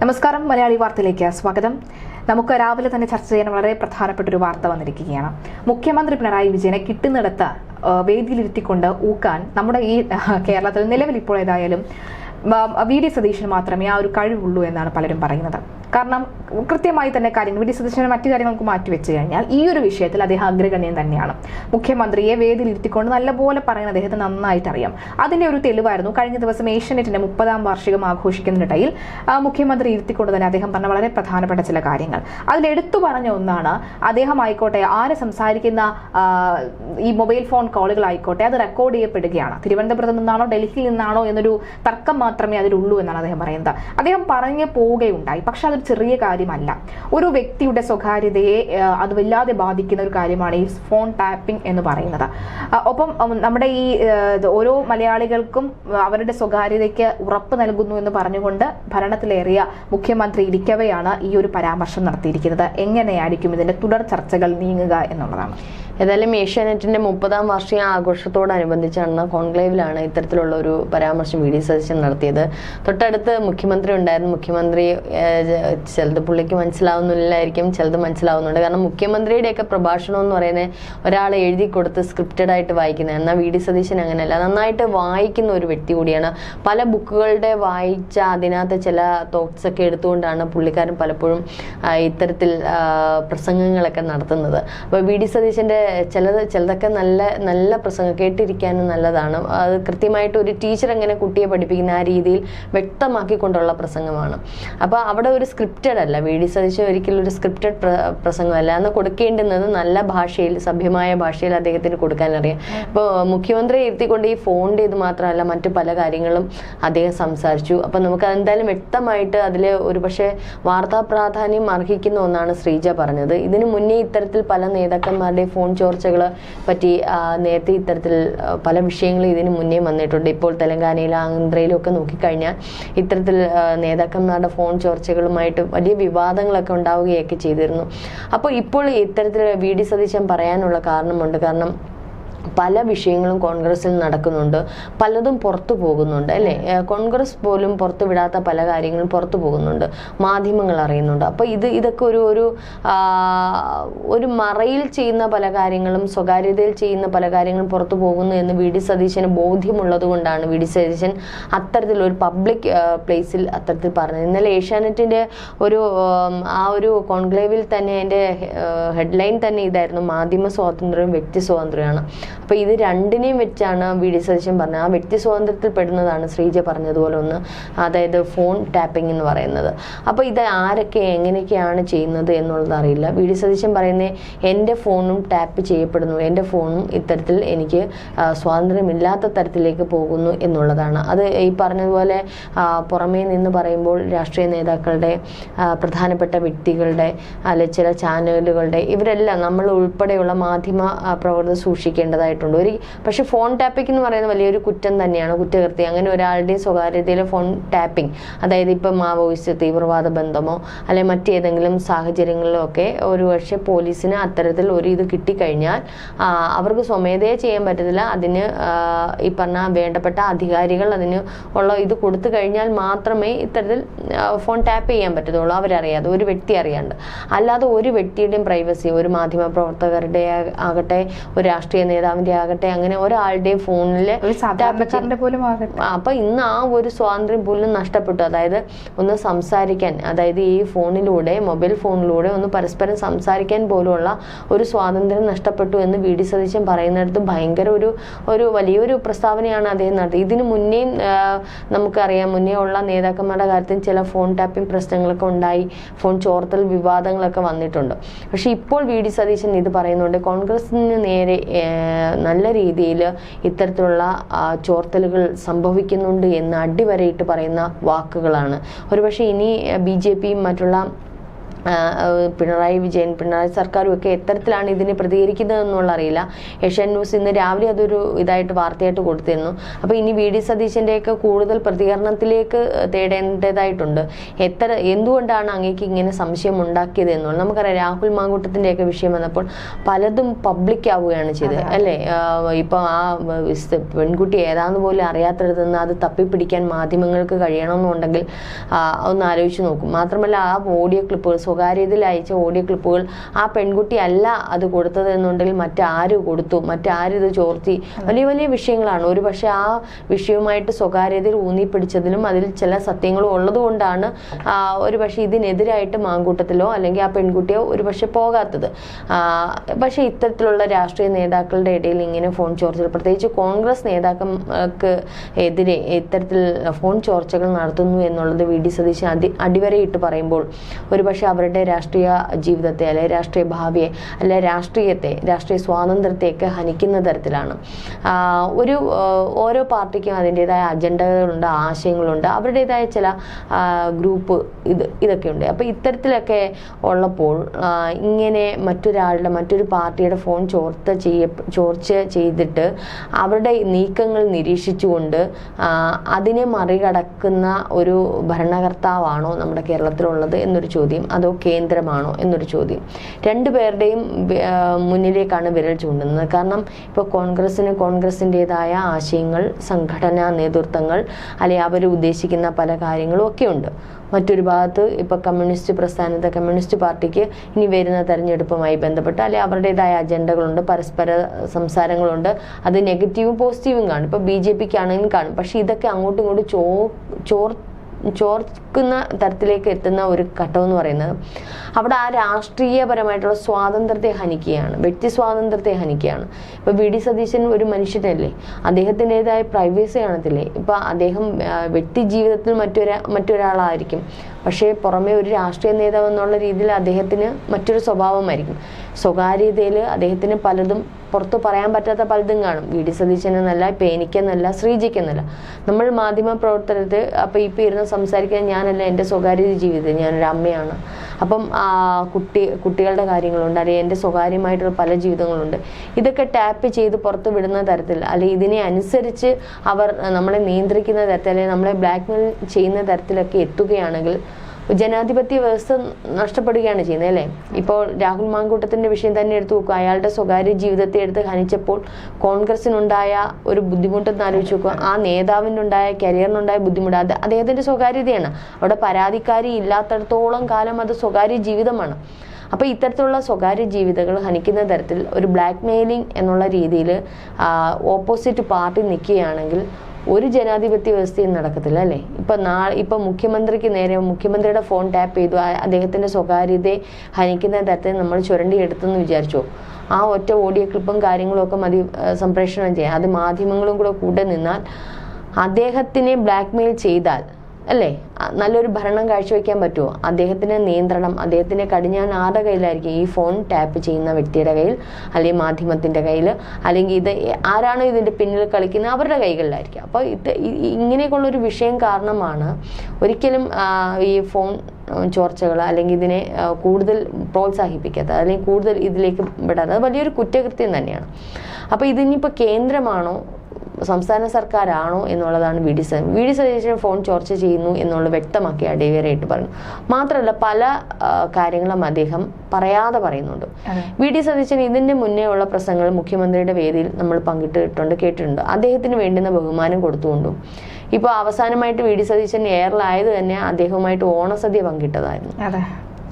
നമസ്കാരം. മലയാളി വാർത്തയിലേക്ക് സ്വാഗതം. നമുക്ക് രാവിലെ തന്നെ ചർച്ച ചെയ്യാൻ വളരെ പ്രധാനപ്പെട്ട ഒരു വാർത്ത വന്നിരിക്കുകയാണ്. മുഖ്യമന്ത്രി പിണറായി വിജയനെ കിട്ടുന്നിടത്ത് വേദിയിലിരുത്തിക്കൊണ്ട് ഊക്കാൻ നമ്മുടെ ഈ കേരളത്തിൽ നിലവിൽ ഇപ്പോൾ ഏതായാലും വി ഡി സതീശന് മാത്രമേ ആ ഒരു കഴിവുള്ളൂ എന്നാണ് പലരും പറയുന്നത്. കാരണം കൃത്യമായി തന്നെ കാര്യങ്ങൾ വി ഡി സതീശന് മറ്റു കാര്യങ്ങൾക്ക് മാറ്റിവെച്ചു കഴിഞ്ഞാൽ ഈ ഒരു വിഷയത്തിൽ അദ്ദേഹം അഗ്രഗണ്യൻ തന്നെയാണ്. മുഖ്യമന്ത്രിയെ വേദിയിലിരുത്തിക്കൊണ്ട് നല്ലപോലെ പറയുന്ന അദ്ദേഹത്തെ നന്നായിട്ട് അറിയാം. അതിന്റെ ഒരു തെളിവായിരുന്നു കഴിഞ്ഞ ദിവസം ഏഷ്യനെറ്റിന്റെ മുപ്പതാം വാർഷികം ആഘോഷിക്കുന്നതിനിടയിൽ മുഖ്യമന്ത്രി ഇരുത്തിക്കൊണ്ട് തന്നെ അദ്ദേഹം പറഞ്ഞ വളരെ പ്രധാനപ്പെട്ട ചില കാര്യങ്ങൾ. അതിൽ എടുത്തു പറഞ്ഞ ഒന്നാണ് അദ്ദേഹം ആയിക്കോട്ടെ ആരെ സംസാരിക്കുന്ന ഈ മൊബൈൽ ഫോൺ കോളുകൾ ആയിക്കോട്ടെ അത് റെക്കോർഡ് ചെയ്യപ്പെടുകയാണ്. തിരുവനന്തപുരത്ത് നിന്നാണോ ഡൽഹിയിൽ നിന്നാണോ എന്നൊരു തർക്കം മാത്രമേ അതിലുള്ളൂ എന്നാണ് അദ്ദേഹം പറയുന്നത്. അദ്ദേഹം പറഞ്ഞു പോവുകയുണ്ടായി. പക്ഷെ അതൊരു ചെറിയ കാര്യമല്ല. ഒരു വ്യക്തിയുടെ സ്വകാര്യതയെ അത് വല്ലാതെ ബാധിക്കുന്ന ഒരു കാര്യമാണ് ഈ ഫോൺ ടാപ്പിംഗ് എന്ന് പറയുന്നത്. ഒപ്പം നമ്മുടെ ഈ ഓരോ മലയാളികൾക്കും അവരുടെ സ്വകാര്യതയ്ക്ക് ഉറപ്പ് നൽകുന്നു എന്ന് പറഞ്ഞുകൊണ്ട് ഭരണത്തിലേറിയ മുഖ്യമന്ത്രി ഇരിക്കവെയാണ് ഈ ഒരു പരാമർശം നടത്തിയിരിക്കുന്നത്. എങ്ങനെയായിരിക്കും ഇതിന്റെ തുടർ ചർച്ചകൾ നീങ്ങുക എന്നുള്ളതാണ്. ഏതായാലും ഏഷ്യാനെറ്റിന്റെ മുപ്പതാം വാർഷിക ആഘോഷത്തോടനുബന്ധിച്ചാണ് കോൺക്ലേവിലാണ് ഇത്തരത്തിലുള്ള ഒരു പരാമർശം വി ഡി നടത്തിയത്. തൊട്ടടുത്ത് മുഖ്യമന്ത്രി ഉണ്ടായിരുന്നു. മുഖ്യമന്ത്രി ചിലത് പുള്ളിക്ക് മനസ്സിലാവുന്നില്ലായിരിക്കും ചിലത് മനസ്സിലാവുന്നുണ്ട്. കാരണം മുഖ്യമന്ത്രിയുടെയൊക്കെ പ്രഭാഷണം എന്ന് പറയുന്നത് ഒരാൾ എഴുതി കൊടുത്ത് സ്ക്രിപ്റ്റഡ് ആയിട്ട് വായിക്കുന്നത്. എന്നാൽ വി ഡി സതീശൻ അങ്ങനെയല്ല. നന്നായിട്ട് വായിക്കുന്ന ഒരു വ്യക്തി കൂടിയാണ്. പല ബുക്കുകളുടെ വായിച്ച അതിനകത്ത് ചില തോട്ട്സ് ഒക്കെ എടുത്തുകൊണ്ടാണ് പുള്ളിക്കാരൻ പലപ്പോഴും ഇത്തരത്തിൽ പ്രസംഗങ്ങളൊക്കെ നടത്തുന്നത്. അപ്പോൾ വി ഡി സതീശന്റെ ചിലത് ചിലതൊക്കെ നല്ല നല്ല പ്രസംഗം കേട്ടിരിക്കാനും നല്ലതാണ്. അത് കൃത്യമായിട്ട് ഒരു ടീച്ചർ എങ്ങനെ കുട്ടിയെ പഠിപ്പിക്കുന്ന ആ രീതിയിൽ വ്യക്തമാക്കിക്കൊണ്ടുള്ള പ്രസംഗമാണ്. അപ്പോൾ അവിടെ ഒരു സ്ക്രിപ്റ്റഡ് അല്ല വി ഡി സതീശൻ ഒരിക്കലും ഒരു സ്ക്രിപ്റ്റഡ് പ്രസംഗമല്ല. അന്ന് കൊടുക്കേണ്ടുന്നത് നല്ല ഭാഷയിൽ സഭ്യമായ ഭാഷയിൽ അദ്ദേഹത്തിന് കൊടുക്കാൻ അറിയാം ഇപ്പോൾ മുഖ്യമന്ത്രി ഇരുത്തിക്കൊണ്ട് ഈ ഫോണിന്റെ ഇത് മാത്രമല്ല മറ്റു പല കാര്യങ്ങളും അദ്ദേഹം സംസാരിച്ചു. അപ്പം നമുക്ക് എന്തായാലും വ്യക്തമായിട്ട് അതിൽ ഒരു പക്ഷേ വാർത്താ പ്രാധാന്യം അർഹിക്കുന്ന ഒന്നാണ് ശ്രീജ പറഞ്ഞത്. ഇതിനു മുന്നേ ഇത്തരത്തിൽ പല നേതാക്കന്മാരുടെയും ഫോൺ ചോർച്ചകൾ പറ്റി നേരത്തെ ഇത്തരത്തിൽ പല വിഷയങ്ങളും ഇതിനു മുന്നേ വന്നിട്ടുണ്ട്. ഇപ്പോൾ തെലങ്കാനയിലും ആന്ധ്രയിലും ഒക്കെ നോക്കിക്കഴിഞ്ഞാൽ ഇത്തരത്തിൽ നേതാക്കന്മാരുടെ ഫോൺ ചോർച്ചകളുമായിട്ട് വലിയ വിവാദങ്ങളൊക്കെ ഉണ്ടാവുകയൊക്കെ ചെയ്തിരുന്നു. അപ്പോൾ ഇപ്പോൾ ഇത്തരത്തിൽ വി. ഡി. സതീശൻ പറയാനുള്ള കാരണമുണ്ട്. കാരണം പല വിഷയങ്ങളും കോൺഗ്രസിൽ നടക്കുന്നുണ്ട്. പലതും പുറത്തു പോകുന്നുണ്ട് അല്ലേ? കോൺഗ്രസ് പോലും പുറത്തു വിടാത്ത പല കാര്യങ്ങളും പുറത്തു പോകുന്നുണ്ട്. മാധ്യമങ്ങൾ അറിയുന്നുണ്ട്. അപ്പോൾ ഇത് ഇതൊക്കെ ഒരു ഒരു ഒരു മറയിൽ ചെയ്യുന്ന പല കാര്യങ്ങളും സ്വകാര്യതയിൽ ചെയ്യുന്ന പല കാര്യങ്ങളും പുറത്തു പോകുന്നു എന്ന് വി. ഡി. സതീശന് ബോധ്യമുള്ളത് കൊണ്ടാണ് വി. ഡി. സതീശൻ അത്തരത്തിൽ ഒരു പബ്ലിക് പ്ലേസിൽ അത്തരത്തിൽ പറഞ്ഞത്. ഇന്നലെ ഏഷ്യാനെറ്റിന്റെ ഒരു ആ ഒരു കോൺക്ലേവിൽ തന്നെ അതിന്റെ ഹെഡ്ലൈൻ തന്നെ ഇതായിരുന്നു. മാധ്യമ സ്വാതന്ത്ര്യവും വ്യക്തി സ്വാതന്ത്ര്യമാണ്. അപ്പോൾ ഇത് രണ്ടിനെയും വെച്ചാണ് വി ഡി സതീശൻ പറഞ്ഞത്. ആ വ്യക്തി സ്വാതന്ത്ര്യത്തിൽ പെടുന്നതാണ് ശ്രീജ പറഞ്ഞതുപോലെ ഒന്ന് അതായത് ഫോൺ ടാപ്പിംഗ് എന്ന് പറയുന്നത്. അപ്പോൾ ഇത് ആരൊക്കെ എങ്ങനെയൊക്കെയാണ് ചെയ്യുന്നത് എന്നുള്ളത് അറിയില്ല. വി ഡി സതീശൻ പറയുന്നത് എന്റെ ഫോണും ടാപ്പ് ചെയ്യപ്പെടുന്നു. എന്റെ ഫോണും ഇത്തരത്തിൽ എനിക്ക് സ്വാതന്ത്ര്യമില്ലാത്ത തരത്തിലേക്ക് പോകുന്നു എന്നുള്ളതാണ്. അത് ഈ പറഞ്ഞതുപോലെ പുറമേ നിന്ന് പറയുമ്പോൾ രാഷ്ട്രീയ നേതാക്കളുടെ പ്രധാനപ്പെട്ട വ്യക്തികളുടെ അല്ലെ ചില ചാനലുകളുടെ ഇവരെല്ലാം നമ്മൾ ഉൾപ്പെടെയുള്ള മാധ്യമ പ്രവർത്തനം പ്രവർത്തകർ സൂക്ഷിക്കേണ്ടതായിട്ടുണ്ട് ഒരു പക്ഷെ ഫോൺ ടാപ്പിംഗ് എന്ന് പറയുന്നത് വലിയൊരു കുറ്റം തന്നെയാണ് കുറ്റകൃത്യം. അങ്ങനെ ഒരാളുടെയും സ്വകാര്യതയിലെ ഫോൺ ടാപ്പിംഗ് അതായത് ഇപ്പം മാവോയിസ്റ്റ് തീവ്രവാദ ബന്ധമോ അല്ലെ മറ്റേതെങ്കിലും സാഹചര്യങ്ങളിലോ ഒക്കെ ഒരു പക്ഷെ പോലീസിന് അത്തരത്തിൽ ഒരു ഇത് കിട്ടിക്കഴിഞ്ഞാൽ അവർക്ക് സ്വമേധയെ ചെയ്യാൻ പറ്റത്തില്ല. അതിന് ഈ പറഞ്ഞ വേണ്ടപ്പെട്ട അധികാരികൾ അതിന് ഉള്ള ഇത് കൊടുത്തു കഴിഞ്ഞാൽ മാത്രമേ ഇത്തരത്തിൽ ഫോൺ ടാപ്പ് ചെയ്യാൻ പറ്റത്തുള്ളൂ. അവരറിയാതെ ഒരു വ്യക്തി അറിയാണ്ട്. അല്ലാതെ ഒരു വ്യക്തിയുടെയും പ്രൈവസി ഒരു മാധ്യമ പ്രവർത്തകരുടെ ആകട്ടെ ഒരു രാഷ്ട്രീയ നേതാവിന്റെ ആകട്ടെ അങ്ങനെ ഒരാളുടെയും ഫോണിൽ പോലും ആകട്ടെ. അപ്പൊ ഇന്ന് ആ ഒരു സ്വാതന്ത്ര്യം പോലും നഷ്ടപ്പെട്ടു. അതായത് ഒന്ന് സംസാരിക്കാൻ അതായത് ഈ ഫോണിലൂടെ മൊബൈൽ ഫോണിലൂടെ ഒന്ന് പരസ്പരം സംസാരിക്കാൻ പോലുള്ള ഒരു സ്വാതന്ത്ര്യം നഷ്ടപ്പെട്ടു എന്ന് വി ഡി സതീശൻ പറയുന്നിടത്ത് ഭയങ്കര ഒരു ഒരു വലിയൊരു പ്രസ്താവനയാണ് അദ്ദേഹം നടത്തിയത്. ഇതിനു മുന്നേയും നമുക്കറിയാം മുന്നേ ഉള്ള നേതാക്കന്മാരുടെ കാര്യത്തിൽ ചില ഫോൺ ടാപ്പിംഗ് പ്രശ്നങ്ങളൊക്കെ ഉണ്ടായി ഫോൺ ചോർത്തൽ വിവാദങ്ങളൊക്കെ വന്നിട്ടുണ്ട്. പക്ഷെ ഇപ്പോൾ വി ഡി സതീശൻ ഇത് പറയുന്നുണ്ട് കോൺഗ്രസിന് നേരെ നല്ല രീതിയിൽ ഇത്തരത്തിലുള്ള ചോർത്തലുകൾ സംഭവിക്കുന്നുണ്ട് എന്ന് അടിവരയിട്ട് പറയുന്ന വാക്കുകളാണ്. ഒരുപക്ഷെ ഇനി ബി ജെ പിയും മറ്റുള്ള പിണറായി വിജയൻ പിണറായി സർക്കാരും ഒക്കെ എത്തരത്തിലാണ് ഇതിനെ പ്രതികരിക്കുന്നത് എന്നുള്ള അറിയില്ല. ഏഷ്യൻ ന്യൂസ് ഇന്ന് രാവിലെ അതൊരു ഇതായിട്ട് വാർത്തയായിട്ട് കൊടുത്തിരുന്നു. അപ്പോൾ ഇനി വി ഡി സതീശന്റെയൊക്കെ കൂടുതൽ പ്രതികരണത്തിലേക്ക് തേടേണ്ടതായിട്ടുണ്ട്. എത്ര എന്തുകൊണ്ടാണ് അങ്ങേക്ക് ഇങ്ങനെ സംശയം ഉണ്ടാക്കിയത് എന്നുള്ളത്? നമുക്കറിയാം രാഹുൽ മാങ്കൂട്ടത്തിന്റെയൊക്കെ വിഷയം വന്നപ്പോൾ പലതും പബ്ലിക് ആവുകയാണ് ചെയ്തത് അല്ലേ? ഇപ്പൊ ആ പെൺകുട്ടി ഏതാന്ന് പോലും അറിയാത്തടത്ത് നിന്ന് അത് തപ്പിപ്പിടിക്കാൻ മാധ്യമങ്ങൾക്ക് കഴിയണമെന്നുണ്ടെങ്കിൽ ഒന്ന് ആലോചിച്ച് നോക്കും. മാത്രമല്ല ആ ഓഡിയോ ക്ലിപ്പുകൾ സ്വകാര്യതയിൽ അയച്ച ഓഡിയോ ക്ലിപ്പുകൾ ആ പെൺകുട്ടി അല്ല അത് കൊടുത്തത് എന്നുണ്ടെങ്കിൽ മറ്റാര് കൊടുത്തു? മറ്റാരിത് ചോർത്തി? വലിയ വലിയ വിഷയങ്ങളാണ്. ഒരു പക്ഷേ ആ വിഷയവുമായിട്ട് സ്വകാര്യതയിൽ ഊന്നിപ്പിടിച്ചതിലും അതിൽ ചില സത്യങ്ങളും ഉള്ളതുകൊണ്ടാണ് കൊണ്ടാണ് ഒരു പക്ഷേ ഇതിനെതിരായിട്ട് മാങ്കൂട്ടത്തിലോ അല്ലെങ്കിൽ ആ പെൺകുട്ടിയോ ഒരു പക്ഷേ പോകാത്തത്. പക്ഷെ ഇത്തരത്തിലുള്ള രാഷ്ട്രീയ നേതാക്കളുടെ ഇടയിൽ ഇങ്ങനെ ഫോൺ ചോർച്ചകൾ പ്രത്യേകിച്ച് കോൺഗ്രസ് നേതാക്കൾക്ക് എതിരെ ഇത്തരത്തിൽ ഫോൺ ചോർച്ചകൾ നടത്തുന്നു എന്നുള്ളത് വി. ഡി. സതീശൻ അടിവരയിട്ട് പറയുമ്പോൾ ഒരുപക്ഷെ അവരുടെ രാഷ്ട്രീയ ജീവിതത്തെ അല്ലെ രാഷ്ട്രീയ ഭാവിയെ അല്ലെ രാഷ്ട്രീയത്തെ രാഷ്ട്രീയ സ്വാതന്ത്ര്യത്തെയൊക്കെ ഹനിക്കുന്ന തരത്തിലാണ്. ഒരു ഓരോ പാർട്ടിക്കും അതിന്റെതായ അജണ്ടകളുണ്ട് ആശയങ്ങളുണ്ട്. അവരുടേതായ ചില ഗ്രൂപ്പ് ഇത് ഇതൊക്കെയുണ്ട്. അപ്പോൾ ഇത്തരത്തിലൊക്കെ ഉള്ളപ്പോൾ ഇങ്ങനെ മറ്റൊരാളുടെ മറ്റൊരു പാർട്ടിയുടെ ഫോൺ ചോർത്ത ചെയ്യ ചോർച്ച ചെയ്തിട്ട് അവരുടെ നീക്കങ്ങൾ നിരീക്ഷിച്ചുകൊണ്ട് അതിനെ മറികടക്കുന്ന ഒരു ഭരണകർത്താവാണോ നമ്മുടെ കേരളത്തിലുള്ളത് എന്നൊരു ചോദ്യം. അതോ കേന്ദ്രമാണോ എന്നൊരു ചോദ്യം. രണ്ടുപേരുടെയും പേരുടെയും മുന്നിലേക്കാണ് വിരൽ ചൂണ്ടുന്നത്. കാരണം ഇപ്പോൾ കോൺഗ്രസ്സിന് കോൺഗ്രസിന്റെതായ ആശയങ്ങൾ സംഘടനാ നേതൃത്വങ്ങൾ അല്ലെങ്കിൽ അവർ ഉദ്ദേശിക്കുന്ന പല കാര്യങ്ങളും ഒക്കെ ഉണ്ട് മറ്റൊരു ഭാഗത്ത് ഇപ്പോൾ കമ്മ്യൂണിസ്റ്റ് പ്രസ്ഥാനത്തെ കമ്മ്യൂണിസ്റ്റ് പാർട്ടിക്ക് ഇനി വരുന്ന തെരഞ്ഞെടുപ്പുമായി ബന്ധപ്പെട്ട് അല്ലെ അവരുടേതായ അജണ്ടകളുണ്ട് പരസ്പര സംസാരങ്ങളുണ്ട്. അത് നെഗറ്റീവും പോസിറ്റീവും കാണും. ഇപ്പോൾ ബി ജെ പിക്ക് ആണെങ്കിലും കാണും. പക്ഷേ ഇതൊക്കെ അങ്ങോട്ടും ഇങ്ങോട്ടും ചോ ചോർ ചോർക്കുന്ന തരത്തിലേക്ക് എത്തുന്ന ഒരു ഘട്ടം എന്ന് പറയുന്നത് അവിടെ ആ രാഷ്ട്രീയപരമായിട്ടുള്ള സ്വാതന്ത്ര്യത്തെ ഹനിക്കുകയാണ് വ്യക്തി സ്വാതന്ത്ര്യത്തെ ഹനിക്കുകയാണ്. ഇപ്പൊ വി. ഡി. സതീശൻ ഒരു മനുഷ്യനല്ലേ? അദ്ദേഹത്തിന്റെതായ പ്രൈവസി കാണത്തില്ലേ? ഇപ്പൊ അദ്ദേഹം വ്യക്തി ജീവിതത്തിൽ മറ്റൊരാ മറ്റൊരാളായിരിക്കും. പക്ഷേ പുറമെ ഒരു രാഷ്ട്രീയ നേതാവ് എന്നുള്ള രീതിയിൽ അദ്ദേഹത്തിന് മറ്റൊരു സ്വഭാവമായിരിക്കും. സ്വകാര്യതയിൽ അദ്ദേഹത്തിന് പലതും പുറത്ത് പറയാൻ പറ്റാത്ത പലതും കാണും. വി. ഡി. സതീശനെന്നല്ല ഇപ്പം എനിക്കെന്നല്ല ശ്രീജിക്കെന്നല്ല. നമ്മൾ മാധ്യമ പ്രവർത്തനത്തിൽ അപ്പം ഇപ്പം ഇരുന്ന് സംസാരിക്കാൻ ഞാനല്ല എന്റെ സ്വകാര്യ ജീവിതം ഞാനൊരു അമ്മയാണ് അപ്പം കുട്ടി കുട്ടികളുടെ കാര്യങ്ങളുണ്ട് അല്ലെങ്കിൽ എന്റെ സ്വകാര്യമായിട്ടുള്ള പല ജീവിതങ്ങളുണ്ട്. ഇതൊക്കെ ടാപ്പ് ചെയ്ത് പുറത്ത് വിടുന്ന തരത്തിൽ അല്ലെങ്കിൽ ഇതിനെ അനുസരിച്ച് അവർ നമ്മളെ നിയന്ത്രിക്കുന്ന തരത്തിൽ അല്ലെങ്കിൽ നമ്മളെ ബ്ലാക്ക്മെയിൽ ചെയ്യുന്ന തരത്തിലൊക്കെ എത്തുകയാണെങ്കിൽ ജനാധിപത്യ വ്യവസ്ഥ നഷ്ടപ്പെടുകയാണ് ചെയ്യുന്നത് അല്ലേ? ഇപ്പോൾ രാഹുൽ മാങ്കൂട്ടത്തിന്റെ വിഷയം തന്നെ എടുത്തു നോക്കുക. അയാളുടെ സ്വകാര്യ ജീവിതത്തെ എടുത്ത് ഹനിച്ചപ്പോൾ കോൺഗ്രസിനുണ്ടായ ഒരു ബുദ്ധിമുട്ടെന്ന് ആലോചിച്ച് നോക്കുക. ആ നേതാവിനുണ്ടായ കരിയറിനുണ്ടായ ബുദ്ധിമുട്ട് അത് അദ്ദേഹത്തിന്റെ സ്വകാര്യതയാണ്. അവിടെ പരാതിക്കാരി ഇല്ലാത്തടത്തോളം കാലം അത് സ്വകാര്യ ജീവിതമാണ്. അപ്പോൾ ഇത്തരത്തിലുള്ള സ്വകാര്യ ജീവിതങ്ങൾ ഹനിക്കുന്ന തരത്തിൽ ഒരു ബ്ലാക്ക് മെയിലിംഗ് എന്നുള്ള രീതിയിൽ ഓപ്പോസിറ്റ് പാർട്ടി നിൽക്കുകയാണെങ്കിൽ ഒരു ജനാധിപത്യ വ്യവസ്ഥയും നടക്കത്തില്ല അല്ലേ? ഇപ്പൊ നാ ഇപ്പൊ മുഖ്യമന്ത്രിക്ക് നേരെ മുഖ്യമന്ത്രിയുടെ ഫോൺ ടാപ്പ് ചെയ്തു അദ്ദേഹത്തിന്റെ സ്വകാര്യതയെ ഹനിക്കുന്ന തരത്തിൽ നമ്മൾ ചുരണ്ടി ചുരണ്ടിയെടുത്തെന്ന് വിചാരിച്ചോ? ആ ഒറ്റ ഓഡിയോ ക്ലിപ്പും കാര്യങ്ങളും ഒക്കെ മതി സംപ്രേഷണം ചെയ്യാം അത് മാധ്യമങ്ങളും കൂടെ കൂടെ നിന്നാൽ അദ്ദേഹത്തിനെ ബ്ലാക്ക്മെയിൽ ചെയ്താൽ അല്ലേ? നല്ലൊരു ഭരണം കാഴ്ചവെക്കാൻ പറ്റുമോ അദ്ദേഹത്തിന് നിയന്ത്രണം അദ്ദേഹത്തിന്റെ കടിഞ്ഞാൻ ആരുടെ കയ്യിലായിരിക്കും? ഈ ഫോൺ ടാപ്പ് ചെയ്യുന്ന വ്യക്തിയുടെ കയ്യിൽ അല്ലെങ്കിൽ മാധ്യമത്തിന്റെ കയ്യിൽ അല്ലെങ്കിൽ ഇത് ആരാണോ ഇതിന്റെ പിന്നിൽ കളിക്കുന്നത്? അവരുടെ കൈകളിലായിരിക്കും. അപ്പോൾ ഇത് ഇ- ഇ- ഇങ്ങനെയൊക്കെയുള്ള ഒരു വിഷയം കാരണമാണ് ഒരിക്കലും ഈ ഫോൺ ചോർച്ചകൾ അല്ലെങ്കിൽ ഇതിനെ കൂടുതൽ പ്രോത്സാഹിപ്പിക്കാത്തത് അല്ലെങ്കിൽ കൂടുതൽ ഇതിലേക്ക് വിടാതെ വലിയൊരു കുറ്റകൃത്യം തന്നെയാണ്. അപ്പോൾ ഇതിനിപ്പോൾ കേന്ദ്രമാണോ സംസ്ഥാന സർക്കാരാണോ എന്നുള്ളതാണ് V D Satheesan. V D Satheesan phone ചോർച്ച ചെയ്യുന്നു എന്നുള്ളത് വ്യക്തമാക്കി അടിവേറായിട്ട് പറഞ്ഞു. മാത്രമല്ല പല കാര്യങ്ങളും അദ്ദേഹം പറയാതെ പറയുന്നുണ്ട്. വി ഡി സതീശൻ ഇതിന്റെ മുന്നേ ഉള്ള പ്രസംഗങ്ങൾ മുഖ്യമന്ത്രിയുടെ വേദിയിൽ നമ്മൾ പങ്കിട്ടിട്ടുണ്ട് കേട്ടിട്ടുണ്ട്. അദ്ദേഹത്തിന് വേണ്ടുന്ന ബഹുമാനം കൊടുത്തുകൊണ്ടും. ഇപ്പോൾ അവസാനമായിട്ട് വി ഡി സതീശൻ എയറിലായത് തന്നെ അദ്ദേഹവുമായിട്ട് ഓണസദ്യ പങ്കിട്ടതായിരുന്നു.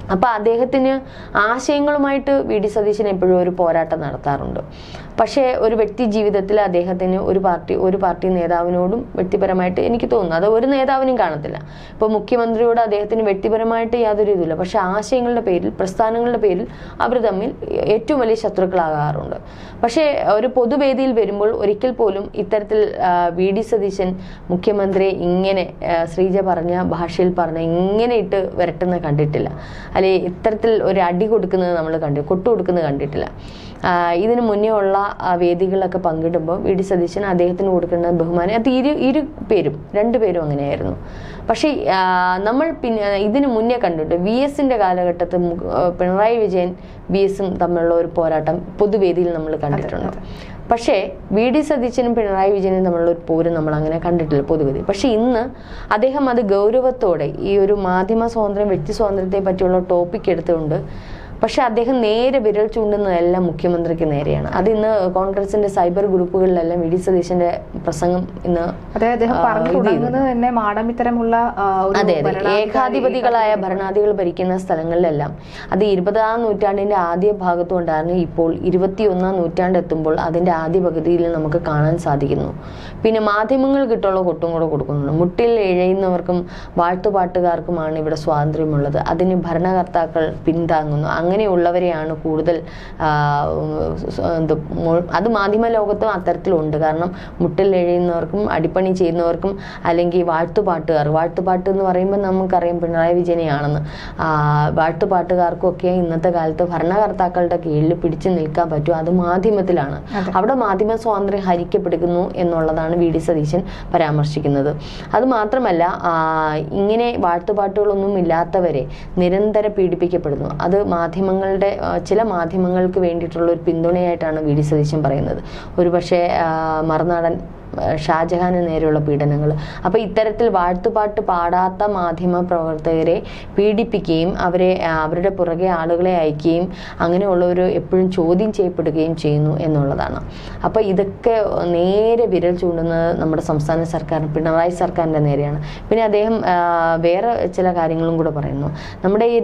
അതെ അപ്പൊ അദ്ദേഹത്തിന് ആശയങ്ങളുമായിട്ട് വി ഡി സതീശൻ എപ്പോഴും ഒരു പോരാട്ടം നടത്താറുണ്ട്. പക്ഷേ ഒരു വ്യക്തി ജീവിതത്തിൽ അദ്ദേഹത്തിന് ഒരു പാർട്ടി ഒരു പാർട്ടി നേതാവിനോടും വ്യക്തിപരമായിട്ട് എനിക്ക് തോന്നുന്നു. അത് ഒരു നേതാവിനും കാണത്തില്ല. ഇപ്പോൾ മുഖ്യമന്ത്രിയോട് അദ്ദേഹത്തിന് വ്യക്തിപരമായിട്ട് യാതൊരു ഇതുമില്ല. പക്ഷെ ആശയങ്ങളുടെ പേരിൽ പ്രസ്ഥാനങ്ങളുടെ പേരിൽ അവർ തമ്മിൽ ഏറ്റവും വലിയ ശത്രുക്കളാകാറുണ്ട്. പക്ഷേ ഒരു പൊതുവേദിയിൽ വരുമ്പോൾ ഒരിക്കൽ പോലും ഇത്തരത്തിൽ വി ഡി സതീശൻ മുഖ്യമന്ത്രിയെ ഇങ്ങനെ ശ്രീജ പറഞ്ഞ ഭാഷയിൽ പറഞ്ഞ ഇങ്ങനെ ഇട്ട് വരട്ടുന്ന കണ്ടിട്ടില്ല. അല്ലെങ്കിൽ ഇത്തരത്തിൽ ഒരു അടി കൊടുക്കുന്നത് നമ്മൾ കണ്ടു കൊട്ടു കൊടുക്കുന്നത് കണ്ടിട്ടില്ല. ഇതിനു മുന്നേ ഉള്ള വേദികളിലൊക്കെ പങ്കിടുമ്പോൾ വി ഡി സതീശൻ അദ്ദേഹത്തിന് കൊടുക്കുന്ന ബഹുമാനം അത് ഇരു ഇരു പേരും രണ്ടു പേരും അങ്ങനെയായിരുന്നു. പക്ഷേ നമ്മൾ പിന്നെ ഇതിന് മുന്നേ കണ്ടിട്ട് വി എസിന്റെ കാലഘട്ടത്തിൽ പിണറായി വിജയൻ വി എസും തമ്മിലുള്ള ഒരു പോരാട്ടം പൊതുവേദിയിൽ നമ്മൾ കണ്ടിട്ടുണ്ട്. പക്ഷേ വി ഡി സതീശനും പിണറായി വിജയനും തമ്മിലുള്ള ഒരു പോരും നമ്മൾ അങ്ങനെ കണ്ടിട്ടില്ല പൊതുവേ പക്ഷേ ഇന്ന് അദ്ദേഹം അത് ഗൗരവത്തോടെ ഈ ഒരു മാധ്യമ സ്വാതന്ത്ര്യം വ്യക്തി സ്വാതന്ത്ര്യത്തെ പറ്റിയുള്ള ടോപ്പിക് എടുത്തുകൊണ്ട് പക്ഷെ അദ്ദേഹം നേരെ വിരൽ ചൂണ്ടുന്നതെല്ലാം മുഖ്യമന്ത്രിക്ക് നേരെയാണ്. അത് ഇന്ന് കോൺഗ്രസിന്റെ സൈബർ ഗ്രൂപ്പുകളിലെല്ലാം വി ഡി സതീശന്റെ പ്രസംഗം ഇന്ന് അതായത് അദ്ദേഹം പറഞ്ഞു തന്നെ മാഡം ഇത്തരമുള്ള അതെ അതെ. ഏകാധിപതികളായ ഭരണാധികൾ ഭരിക്കുന്ന സ്ഥലങ്ങളിലെല്ലാം. അത് ഇരുപതാം നൂറ്റാണ്ടിന്റെ ആദ്യ ഭാഗത്തും ഉണ്ടായിരുന്നു ഇപ്പോൾ ഇരുപത്തിയൊന്നാം നൂറ്റാണ്ട് എത്തുമ്പോൾ അതിന്റെ ആദ്യ പകുതിയിൽ നമുക്ക് കാണാൻ സാധിക്കുന്നു. പിന്നെ മാധ്യമങ്ങൾ കിട്ടുള്ള കൊട്ടും കൂടെ കൊടുക്കുന്നുണ്ട്. മുട്ടിൽ എഴയുന്നവർക്കും വാഴ്ത്തുപാട്ടുകാർക്കുമാണ് ഇവിടെ സ്വാതന്ത്ര്യമുള്ളത്. അതിന് ഭരണകർത്താക്കൾ പിന്താങ്ങുന്നു അങ്ങനെയുള്ളവരെയാണ് കൂടുതൽ എന്ത് അത് മാധ്യമ ലോകത്തും അത്തരത്തിലുണ്ട്. കാരണം മുട്ടിൽ എഴയുന്നവർക്കും അടിപ്പണി ചെയ്യുന്നവർക്കും അല്ലെങ്കിൽ വാഴ്ത്തുപാട്ടുകാർ വാഴ്ത്തുപാട്ട് എന്ന് പറയുമ്പോൾ നമുക്കറിയാം പിണറായി വിജയനെയാണെന്ന്. വാഴ്ത്തുപാട്ടുകാർക്കൊക്കെ ഇന്നത്തെ കാലത്ത് ഭരണകർത്താക്കളുടെ കീഴിൽ പിടിച്ചു നിൽക്കാൻ പറ്റും. അത് മാധ്യമത്തിലാണ്. അവിടെ മാധ്യമ സ്വാതന്ത്ര്യം ഹരിക്കപ്പെടുന്നു എന്നുള്ളതാണ് വി. ഡി. സതീശൻ പരാമർശിക്കുന്നത്. അത് മാത്രമല്ല ഇങ്ങനെ വാഴ്ത്തുപാട്ടുകളൊന്നും ഇല്ലാത്തവരെ നിരന്തരം പീഡിപ്പിക്കപ്പെടുന്നു. അത് മാധ്യമങ്ങളുടെ ചില മാധ്യമങ്ങൾക്ക് വേണ്ടിയിട്ടുള്ള ഒരു പിന്തുണയായിട്ടാണ് വി ഡി സതീശൻ പറയുന്നത്. ഒരുപക്ഷെ മറുനാടൻ ഷാജഹാന് നേരെയുള്ള പീഡനങ്ങൾ. അപ്പോൾ ഇത്തരത്തിൽ വാഴ്ത്തുപാട്ട് പാടാത്ത മാധ്യമ പ്രവർത്തകരെ പീഡിപ്പിക്കുകയും അവരെ അവരുടെ പുറകെ ആളുകളെ അയക്കുകയും അങ്ങനെയുള്ളവർ എപ്പോഴും ചോദ്യം ചെയ്യപ്പെടുകയും ചെയ്യുന്നു എന്നുള്ളതാണ്. അപ്പോൾ ഇതൊക്കെ നേരെ വിരൽ ചൂണ്ടുന്നത് നമ്മുടെ സംസ്ഥാന സർക്കാർ പിണറായി സർക്കാരിന്റെ നേരെയാണ്. പിന്നെ അദ്ദേഹം വേറെ ചില കാര്യങ്ങളും കൂടെ പറയുന്നു. നമ്മുടെ ഈ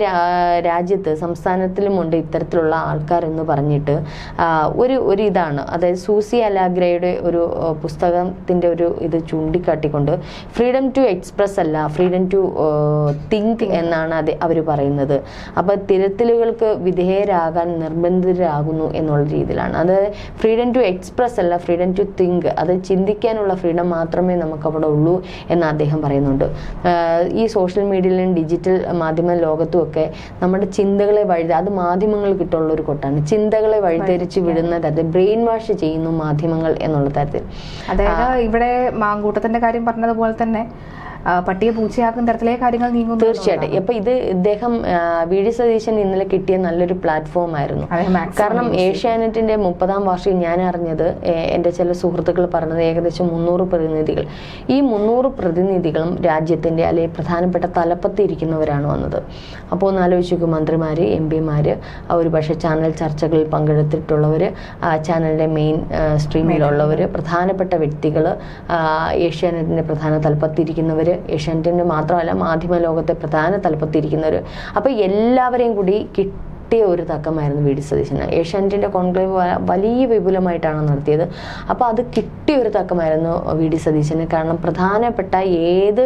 രാജ്യത്ത് സംസ്ഥാനത്തിലുമുണ്ട് ഇത്തരത്തിലുള്ള ആൾക്കാർ എന്ന് പറഞ്ഞിട്ട് ഒരു ഒരു ഇതാണ്. അതായത് സൂസി അലാഗ്രയുടെ ഒരു ആ, പുസ്തകത്തിന്റെ ഒരു ഇത് ചൂണ്ടിക്കാട്ടിക്കൊണ്ട് ഫ്രീഡം ടു എക്സ്പ്രസ് അല്ല ഫ്രീഡം ടു തിങ്ക് എന്നാണ് അത് അവർ പറയുന്നത്. അപ്പോൾ തിരുത്തലുകൾക്ക് വിധേയരാകാൻ നിർബന്ധിതരാകുന്നു എന്നുള്ള രീതിയിലാണ്. അത് ഫ്രീഡം ടു എക്സ്പ്രസ് അല്ല ഫ്രീഡം ടു തിങ്ക്. അത് ചിന്തിക്കാനുള്ള ഫ്രീഡം മാത്രമേ നമുക്ക് അവിടെ ഉള്ളൂ എന്ന് അദ്ദേഹം പറയുന്നുണ്ട്. ഈ സോഷ്യൽ മീഡിയയിലും ഡിജിറ്റൽ മാധ്യമ ലോകത്തും ഒക്കെ നമ്മുടെ ചിന്തകളെ വഴി അത് മാധ്യമങ്ങൾ കിട്ടുള്ള ഒരു കൊട്ടാണ്. ചിന്തകളെ വഴിതെരിച്ച് വിടുന്ന തരത്തിൽ ബ്രെയിൻ വാഷ് ചെയ്യുന്നു മാധ്യമങ്ങൾ എന്നുള്ള തരത്തിൽ. അതായത് ഇവിടെ മാങ്കൂട്ടത്തിന്റെ കാര്യം പറഞ്ഞതുപോലെ തന്നെ പട്ടിയെ പൂച്ചയാക്കുന്ന തരത്തിലെ കാര്യങ്ങൾ നീങ്ങുന്നു തീർച്ചയായിട്ടും. അപ്പൊ ഇത് ഇദ്ദേഹം വി ഡി സതീശൻ ഇന്നലെ കിട്ടിയ നല്ലൊരു പ്ലാറ്റ്ഫോം ആയിരുന്നു. കാരണം ഏഷ്യാനെറ്റിന്റെ മുപ്പതാം വാർഷികം ഞാൻ അറിഞ്ഞത് എന്റെ എന്റെ ചില സുഹൃത്തുക്കൾ പറഞ്ഞത് ഏകദേശം മുന്നൂറ് പ്രതിനിധികൾ. ഈ മുന്നൂറ് പ്രതിനിധികളും രാജ്യത്തിന്റെ അല്ലെങ്കിൽ പ്രധാനപ്പെട്ട തലപ്പത്തിരിക്കുന്നവരാണ് വന്നത്. അപ്പോൾ ഒന്ന് ആലോചിച്ചു മന്ത്രിമാര് എം പിമാര് ഒരു പക്ഷെ ചാനൽ ചർച്ചകളിൽ പങ്കെടുത്തിട്ടുള്ളവർ ചാനലിന്റെ മെയിൻ സ്ട്രീമിലുള്ളവർ പ്രധാനപ്പെട്ട വ്യക്തികൾ ഏഷ്യാനെറ്റിന്റെ പ്രധാന തലപ്പത്തിരിക്കുന്നവർ ഏഷ്യാനെറ്റിന്റെ മാത്രമല്ല മാധ്യമ ലോകത്തെ പ്രധാന തലപ്പത്തിരിക്കുന്നവർ അപ്പോൾ എല്ലാവരെയും കൂടി കിട്ടിയ ഒരു തക്കമായിരുന്നു വി ഡി സതീശന്. ഏഷ്യാനെറ്റിന്റെ കോൺക്ലേവ് വലിയ വിപുലമായിട്ടാണ് നടത്തിയത്. അപ്പോൾ അത് കിട്ടിയ ഒരു തക്കമായിരുന്നു വി ഡി സതീശന്. കാരണം പ്രധാനപ്പെട്ട ഏത്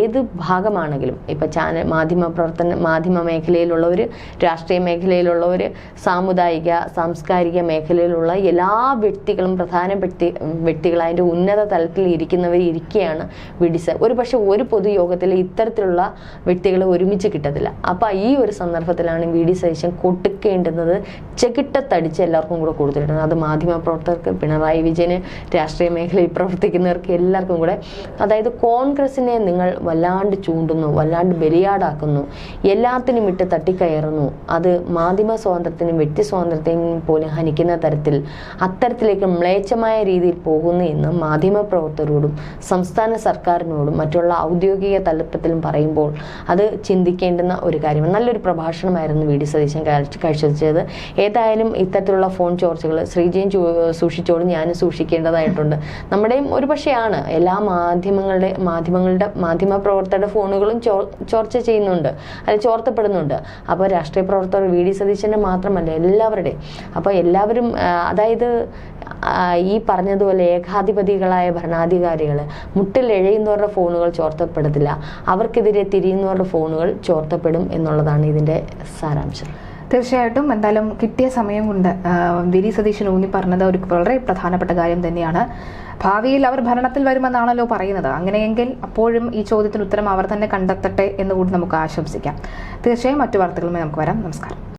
ഏത് ഭാഗമാണെങ്കിലും ഇപ്പം ചാനൽ മാധ്യമ പ്രവർത്തന മാധ്യമ മേഖലയിലുള്ളവർ രാഷ്ട്രീയ മേഖലയിലുള്ളവർ സാമുദായിക സാംസ്കാരിക മേഖലയിലുള്ള എല്ലാ വ്യക്തികളും പ്രധാന വ്യക്തി വ്യക്തികൾ അതിന്റെ ഉന്നത തലത്തിൽ ഇരിക്കുന്നവർ ഇരിക്കുകയാണ് വി ഡി സ ഒരു പക്ഷേ ഒരു പൊതുയോഗത്തിൽ ഇത്തരത്തിലുള്ള വ്യക്തികളെ ഒരുമിച്ച് കിട്ടത്തില്ല. അപ്പോൾ ഈ ഒരു സന്ദർഭത്തിലാണ് വി ഡി സതീശൻ ചെകിട്ട ചെകിട്ടത്തടിച്ച് എല്ലാവർക്കും കൂടെ കൊടുത്തിട്ടുണ്ട്. അത് മാധ്യമ പ്രവർത്തകർക്ക് പിണറായി വിജയന് രാഷ്ട്രീയ മേഖലയിൽ പ്രവർത്തിക്കുന്നവർക്ക് എല്ലാവർക്കും കൂടെ. അതായത് കോൺഗ്രസിനെ നിങ്ങൾ വല്ലാണ്ട് ചൂണ്ടുന്നു വല്ലാണ്ട് ബലിയാടാക്കുന്നു എല്ലാത്തിനും ഇട്ട് തട്ടിക്കയറുന്നു. അത് മാധ്യമ സ്വാതന്ത്ര്യത്തിനും വ്യക്തി സ്വാതന്ത്ര്യത്തിനും പോലും ഹനിക്കുന്ന തരത്തിൽ അത്തരത്തിലേക്ക് മ്ലേച്ഛമായ രീതിയിൽ പോകുന്നു എന്ന് മാധ്യമ പ്രവർത്തകരോടും സംസ്ഥാന സർക്കാരിനോടും മറ്റുള്ള ഔദ്യോഗിക തലപ്പത്തിലും പറയുമ്പോൾ അത് ചിന്തിക്കേണ്ടുന്ന ഒരു കാര്യമാണ്. നല്ലൊരു പ്രഭാഷണമായിരുന്നു വി ഡി സതീശൻ കഴിച്ചത് ഏതായാലും ഇത്തരത്തിലുള്ള ഫോൺ ചോർച്ചകൾ ശ്രീജയും സൂക്ഷിച്ചോളും ഞാനും സൂക്ഷിക്കേണ്ടതായിട്ടുണ്ട്. നമ്മുടെയും ഒരു പക്ഷേയാണ് എല്ലാ മാധ്യമങ്ങളുടെ മാധ്യമങ്ങളുടെ മാധ്യമ പ്രവർത്തകരുടെ ഫോണുകളും ചോർച്ച ചെയ്യുന്നുണ്ട്. അത് ചോർത്തപ്പെടുന്നുണ്ട്. അപ്പോൾ രാഷ്ട്രീയ പ്രവർത്തകർ വി. ഡി. സതീശന്റെ മാത്രമല്ല എല്ലാവരുടെയും. അപ്പോൾ എല്ലാവരും അതായത് ഈ പറഞ്ഞതുപോലെ ഏകാധിപതികളായ ഭരണാധികാരികൾ മുട്ടിലെഴയുന്നവരുടെ ഫോണുകൾ ചോർത്തപ്പെടത്തില്ല. അവർക്കെതിരെ തിരിയുന്നവരുടെ ഫോണുകൾ ചോർത്തപ്പെടും എന്നുള്ളതാണ് ഇതിന്റെ സാരാംശം. തീർച്ചയായിട്ടും എന്തായാലും കിട്ടിയ സമയം കൊണ്ട് വിരി സതീശൻ ഊന്നി പറഞ്ഞത് ഒരു വളരെ പ്രധാനപ്പെട്ട കാര്യം തന്നെയാണ്. ഭാവിയിൽ അവർ ഭരണത്തിൽ വരുമെന്നാണല്ലോ പറയുന്നത്. അങ്ങനെയെങ്കിൽ അപ്പോഴും ഈ ചോദ്യത്തിന് ഉത്തരം അവർ തന്നെ കണ്ടെത്തട്ടെ എന്ന് കൂടി നമുക്ക് ആശംസിക്കാം. തീർച്ചയായും മറ്റു വാർത്തകളുമായി നമുക്ക് വരാം. നമസ്കാരം.